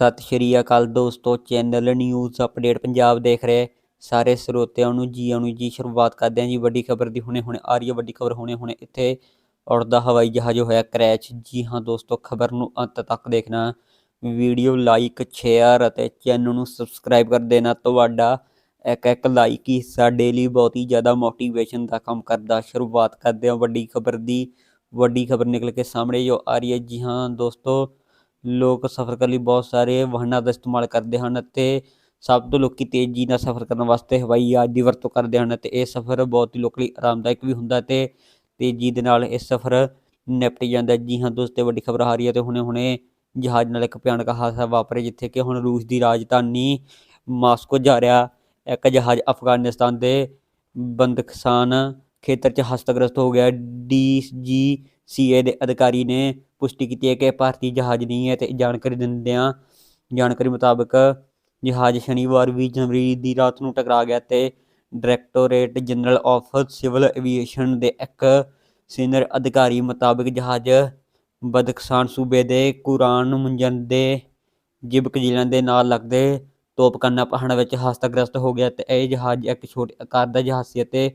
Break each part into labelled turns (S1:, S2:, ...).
S1: ਸਤਿ ਸ਼੍ਰੀ ਅਕਾਲ ਦੋਸਤੋ channel news update Punjab ਦੇਖ ਰਹੇ ਸਾਰੇ ਸਰੋਤਿਆਂ ਨੂੰ ਜੀ ਆਉਣ ਜੀ, ਸ਼ੁਰੂਆਤ ਕਰਦੇ ਹਾਂ ਜੀ ਵੱਡੀ ਖਬਰ ਦੀ, ਹੁਣੇ ਹੁਣੇ ਆ ਰਹੀ ਹੈ ਵੱਡੀ ਖਬਰ, ਹੁਣੇ ਹੁਣੇ ਇੱਥੇ ਉੜਦਾ ਹਵਾਈ ਜਹਾਜ਼ ਹੋਇਆ ਕ੍ਰੈਸ਼ ਜੀ ਹਾਂ ਦੋਸਤੋ, ਖਬਰ ਨੂੰ ਅੰਤ ਤੱਕ ਦੇਖਣਾ, ਵੀਡੀਓ ਲਾਈਕ ਸ਼ੇਅਰ ਅਤੇ ਚੈਨਲ ਨੂੰ ਸਬਸਕ੍ਰਾਈਬ ਕਰ ਦੇਣਾ। ਤੁਹਾਡਾ ਇੱਕ ਇੱਕ ਲਾਈਕ ਹੀ ਸਾਡੇ ਲਈ ਬਹੁਤ ਹੀ ਜ਼ਿਆਦਾ ਮੋਟੀਵੇਸ਼ਨ ਦਾ ਕੰਮ ਕਰਦਾ। ਸ਼ੁਰੂਆਤ ਕਰਦੇ ਹਾਂ ਵੱਡੀ ਖਬਰ ਦੀ। ਵੱਡੀ ਖਬਰ ਨਿਕਲ ਕੇ ਸਾਹਮਣੇ ਜੋ ਆ ਰਹੀ ਹੈ, ਜੀ ਹਾਂ ਦੋਸਤੋ ਲੋਕ ਸਫ਼ਰ ਕਰਨ ਲਈ ਬਹੁਤ ਸਾਰੇ ਵਾਹਨਾਂ ਦਾ ਇਸਤੇਮਾਲ ਕਰਦੇ ਹਨ ਅਤੇ ਸਭ ਤੋਂ ਲੋਕੀ ਤੇਜ਼ੀ ਨਾਲ ਸਫ਼ਰ ਕਰਨ ਵਾਸਤੇ ਹਵਾਈ ਜਹਾਜ਼ ਦੀ ਵਰਤੋਂ ਕਰਦੇ ਹਨ ਅਤੇ ਇਹ ਸਫ਼ਰ ਬਹੁਤ ਹੀ ਲੋਕਾਂ ਲਈ ਆਰਾਮਦਾਇਕ ਵੀ ਹੁੰਦਾ ਅਤੇ ਤੇਜ਼ੀ ਦੇ ਨਾਲ ਇਹ ਸਫ਼ਰ ਨਿਪਟ ਜਾਂਦਾ ਜੀ ਹਾਂ ਦੋਸਤੋ ਵੱਡੀ ਖਬਰ ਆ ਰਹੀ ਹੈ ਤੇ ਹੁਣੇ ਹੁਣੇ ਜਹਾਜ਼ ਨਾਲ ਇੱਕ ਭਿਆਨਕ ਹਾਦਸਾ ਵਾਪਰਿਆ ਜਿੱਥੇ ਕਿ ਹੁਣ ਰੂਸ ਦੀ ਰਾਜਧਾਨੀ ਮਾਸਕੋ ਜਾ ਰਿਹਾ। ਇੱਕ ਜਹਾਜ਼ ਅਫਗਾਨਿਸਤਾਨ ਦੇ ਬੰਦਖਸਾਨ ਖੇਤਰ 'ਚ ਹਸਤਗ੍ਰਸਤ ਹੋ ਗਿਆ। ਡੀਜੀਸੀਏ ਦੇ ਅਧਿਕਾਰੀ ਨੇ ਪੁਸ਼ਟੀ ਕੀਤੀ ਹੈ ਕਿ ਭਾਰਤੀ ਜਹਾਜ਼ ਨਹੀਂ ਹੈ ਤੇ ਜਾਣਕਾਰੀ ਦਿੰਦਿਆਂ ਜਾਣਕਾਰੀ ਮੁਤਾਬਕ ਜਹਾਜ਼ ਸ਼ਨੀਵਾਰ 20 ਜਨਵਰੀ ਦੀ ਰਾਤ ਨੂੰ ਟਕਰਾ ਗਿਆ ਤੇ directorate general of civil aviation ਦੇ ਇੱਕ ਸੀਨੀਅਰ ਅਧਿਕਾਰੀ ਮੁਤਾਬਕ ਜਹਾਜ਼ ਬਦਖਸ਼ਾਨ ਸੂਬੇ ਦੇ ਕੁਰਾਨ ਮੁੰਜਨ ਦੇ ਜਿਬਕ ਜ਼ਿਲ੍ਹਿਆਂ ਦੇ ਨਾਲ ਲੱਗਦੇ ਤੋਪਕਾਨਾ ਪਹਾੜ ਵਿੱਚ ਹਸਤਗ੍ਰਸਤ ਹੋ ਗਿਆ ਤੇ ਇਹ ਜਹਾਜ਼ ਇੱਕ ਛੋਟੇ ਆਕਾਰ ਦਾ ਜਹਾਜ਼ ਸੀ ਅਤੇ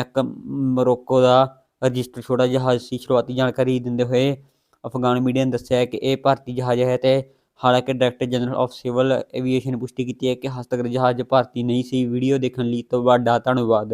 S1: ਇੱਕ ਮੋਰੋਕੋ ਦਾ ਰਜਿਸਟਰ ਛੋਟਾ ਜਹਾਜ਼ ਸੀ। ਸ਼ੁਰੂਆਤੀ ਜਾਣਕਾਰੀ ਦਿੰਦੇ ਹੋਏ ਅਫਗਾਨ ਮੀਡੀਆ ਨੇ ਦੱਸਿਆ ਹੈ ਕਿ ਇਹ ਭਾਰਤੀ ਜਹਾਜ਼ ਹੈ ਤੇ ਹਾਲਾਂਕਿ director general of civil aviation ਨੇ ਪੁਸ਼ਟੀ ਕੀਤੀ ਹੈ ਕਿ ਹਸਤਗਰ ਜਹਾਜ਼ ਭਾਰਤੀ ਨਹੀਂ ਸੀ। ਵੀਡੀਓ ਦੇਖਣ ਲਈ ਤੁਹਾਡਾ ਧੰਨਵਾਦ।